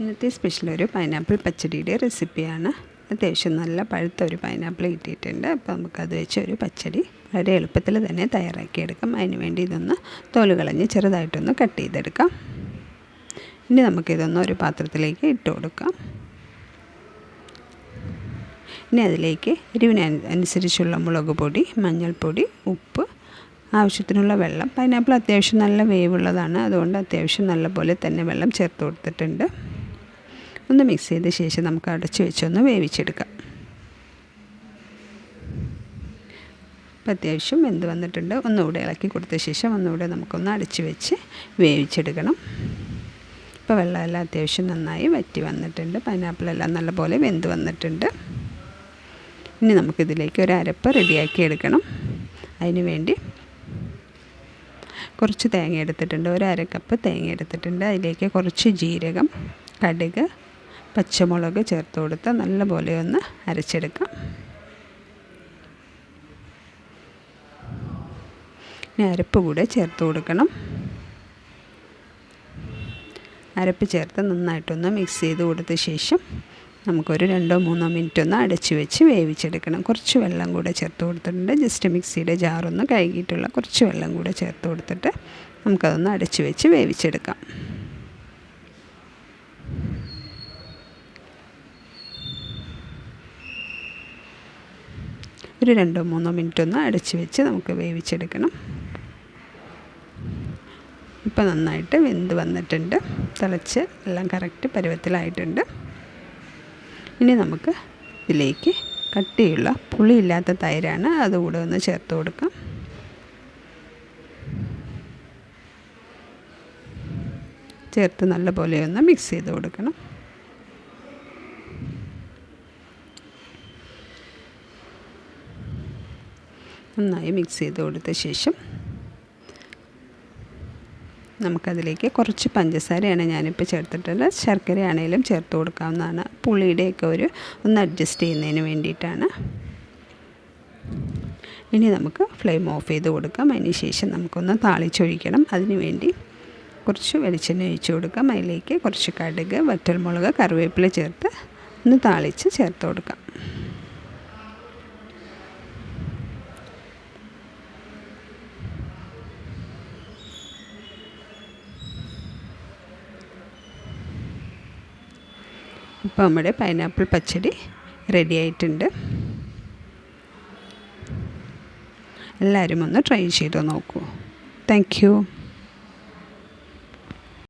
ഇന്നത്തെ സ്പെഷ്യൽ ഒരു പൈനാപ്പിൾ പച്ചടിയുടെ റെസിപ്പിയാണ് അത്യാവശ്യം നല്ല പഴുത്ത ഒരു പൈനാപ്പിൾ കിട്ടിയിട്ടുണ്ട്. അപ്പോൾ നമുക്കത് വെച്ച് ഒരു പച്ചടി വളരെ എളുപ്പത്തിൽ തന്നെ തയ്യാറാക്കിയെടുക്കാം. അതിന് വേണ്ടി ഇതൊന്ന് തോൽ കളഞ്ഞ് ചെറുതായിട്ടൊന്ന് കട്ട് ചെയ്തെടുക്കാം. ഇനി നമുക്കിതൊന്ന് ഒരു പാത്രത്തിലേക്ക് ഇട്ട് കൊടുക്കാം. ഇനി അതിലേക്ക് എരിവിന് അനുസരിച്ചുള്ള മുളക് പൊടി മഞ്ഞൾപ്പൊടി ഉപ്പ് ആവശ്യത്തിനുള്ള വെള്ളം. പൈനാപ്പിൾ അത്യാവശ്യം നല്ല വേവുള്ളതാണ്. അതുകൊണ്ട് അത്യാവശ്യം നല്ല പോലെ തന്നെ വെള്ളം ചേർത്ത് കൊടുത്തിട്ടുണ്ട്. ഒന്ന് മിക്സ് ചെയ്ത ശേഷം നമുക്ക് അടച്ച് വെച്ചൊന്ന് വേവിച്ചെടുക്കാം. അപ്പം അത്യാവശ്യം വെന്ത് വന്നിട്ടുണ്ട്. ഒന്നുകൂടെ ഇളക്കി കൊടുത്ത ശേഷം ഒന്നുകൂടെ നമുക്കൊന്ന് അടച്ച് വെച്ച് വേവിച്ചെടുക്കണം. ഇപ്പോൾ വെള്ളമെല്ലാം അത്യാവശ്യം നന്നായി വറ്റി വന്നിട്ടുണ്ട്. പൈനാപ്പിൾ എല്ലാം നല്ലപോലെ വെന്ത് വന്നിട്ടുണ്ട്. ഇനി നമുക്കിതിലേക്ക് ഒരു അരപ്പ് റെഡിയാക്കി എടുക്കണം. അതിന് വേണ്ടി കുറച്ച് തേങ്ങ എടുത്തിട്ടുണ്ട്. ഒരു അര കപ്പ് തേങ്ങ എടുത്തിട്ടുണ്ട്. അതിലേക്ക് കുറച്ച് ജീരകം കടുക് പച്ചമുളക് ചേർത്ത് കൊടുത്ത് നല്ലപോലെ ഒന്ന് അരച്ചെടുക്കാം. ഇനി അരപ്പ് കൂടെ ചേർത്ത് കൊടുക്കണം. അരപ്പ് ചേർത്ത് നന്നായിട്ടൊന്ന് മിക്സ് ചെയ്ത് കൊടുത്ത ശേഷം നമുക്കൊരു രണ്ടോ മൂന്നോ മിനിറ്റ് ഒന്ന് അടച്ച് വെച്ച് വേവിച്ചെടുക്കണം. കുറച്ച് വെള്ളം കൂടെ ചേർത്ത് കൊടുത്തിട്ടുണ്ട്. ജസ്റ്റ് മിക്സിയുടെ ജാറൊന്ന് കഴുകിയിട്ടുള്ള കുറച്ച് വെള്ളം കൂടെ ചേർത്ത് കൊടുത്തിട്ട് നമുക്കതൊന്ന് അടച്ച് വെച്ച് വേവിച്ചെടുക്കാം. ഒരു രണ്ടോ മൂന്നോ മിനിറ്റ് ഒന്ന് അടച്ച് വെച്ച് നമുക്ക് വേവിച്ചെടുക്കണം. ഇപ്പോൾ നന്നായിട്ട് വെന്ത് വന്നിട്ടുണ്ട്. തിളച്ച് എല്ലാം കറക്റ്റ് പരുവത്തിലായിട്ടുണ്ട്. ഇനി നമുക്ക് ഇതിലേക്ക് കട്ടിയുള്ള പുളിയില്ലാത്ത തൈരാണ് അതുകൂടെ ഒന്ന് ചേർത്ത് കൊടുക്കാം. ചേർത്ത് നല്ലപോലെ ഒന്ന് മിക്സ് ചെയ്ത് കൊടുക്കണം. നന്നായി മിക്സ് ചെയ്ത് കൊടുത്ത ശേഷം നമുക്കതിലേക്ക് കുറച്ച് പഞ്ചസാരയാണ് ഞാനിപ്പോൾ ചേർത്തിട്ടുള്ളത്. ശർക്കരയാണേലും ചേർത്ത് കൊടുക്കാവുന്നതാണ്. പുളിയുടെയൊക്കെ ഒരു ഒന്ന് അഡ്ജസ്റ്റ് ചെയ്യുന്നതിന് വേണ്ടിയിട്ടാണ്. ഇനി നമുക്ക് ഫ്ലെയിം ഓഫ് ചെയ്ത് കൊടുക്കാം. അതിന് ശേഷം നമുക്കൊന്ന് താളിച്ചൊഴിക്കണം. അതിന് വേണ്ടി കുറച്ച് വെളിച്ചെണ്ണ ഒഴിച്ച് കൊടുക്കാം. അതിലേക്ക് കുറച്ച് കടുക് വറ്റൽമുളക് കറിവേപ്പില ചേർത്ത് ഒന്ന് താളിച്ച് ചേർത്ത് കൊടുക്കാം. ഇപ്പോൾ നമ്മുടെ പൈനാപ്പിൾ പച്ചടി റെഡി ആയിട്ടുണ്ട്. എല്ലാവരും ഒന്ന് ട്രൈ ചെയ്ത് നോക്കൂ. താങ്ക്